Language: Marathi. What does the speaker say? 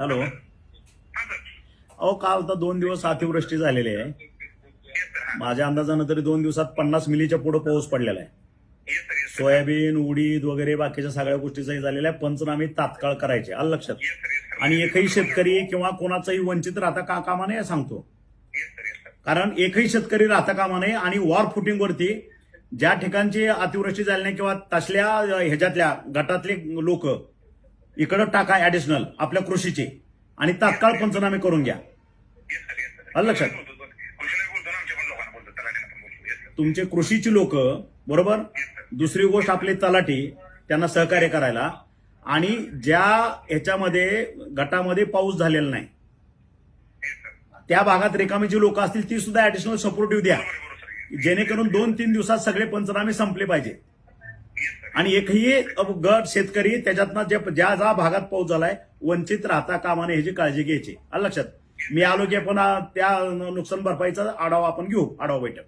हॅलो. अहो काल तर दोन दिवस अतिवृष्टी झालेली आहे. माझ्या अंदाजानं तरी दोन दिवसात पन्नास मिलीच्या पुढे पाऊस पडलेला आहे. सोयाबीन उडीद वगैरे बाकीच्या सगळ्या गोष्टीचाही झालेला आहे. पंचनामे तात्काळ करायचे आलं लक्षात? आणि एकही शेतकरी किंवा कोणाचाही वंचित राहता का कामा नये सांगतो. कारण एकही शेतकरी राहता कामा नये आणि वॉर फुटिंगवरती ज्या ठिकाणची अतिवृष्टी झाली नाही किंवा तसल्या ह्याच्यातल्या गटातले लोक इकडं टाका ऍडिशनल आपल्या कृषीचे. आणि तात्काळ पंचनामे करून घ्या. आलं लक्षात? तुमचे कृषीची लोक बरोबर? दुसरी गोष्ट आपले तलाठी त्यांना सहकार्य करायला. आणि ज्या ह्याच्यामध्ये गटामध्ये पाऊस झालेला नाही त्या भागात रिकामी जी लोक असतील ती सुद्धा ऍडिशनल सपोर्टिव्ह द्या. जेणेकरून दोन तीन दिवसात सगळे पंचनामे संपले पाहिजे. आणि एकही गट शेतकरी त्याच्यातनं जे ज्या ज्या भागात पाऊस झालाय वंचित राहता कामाने ह्याची काळजी घ्यायची. लक्षात? मी आलो की पण त्या नुकसान भरपाईचा आढावा आपण घेऊ आढावा बैठक.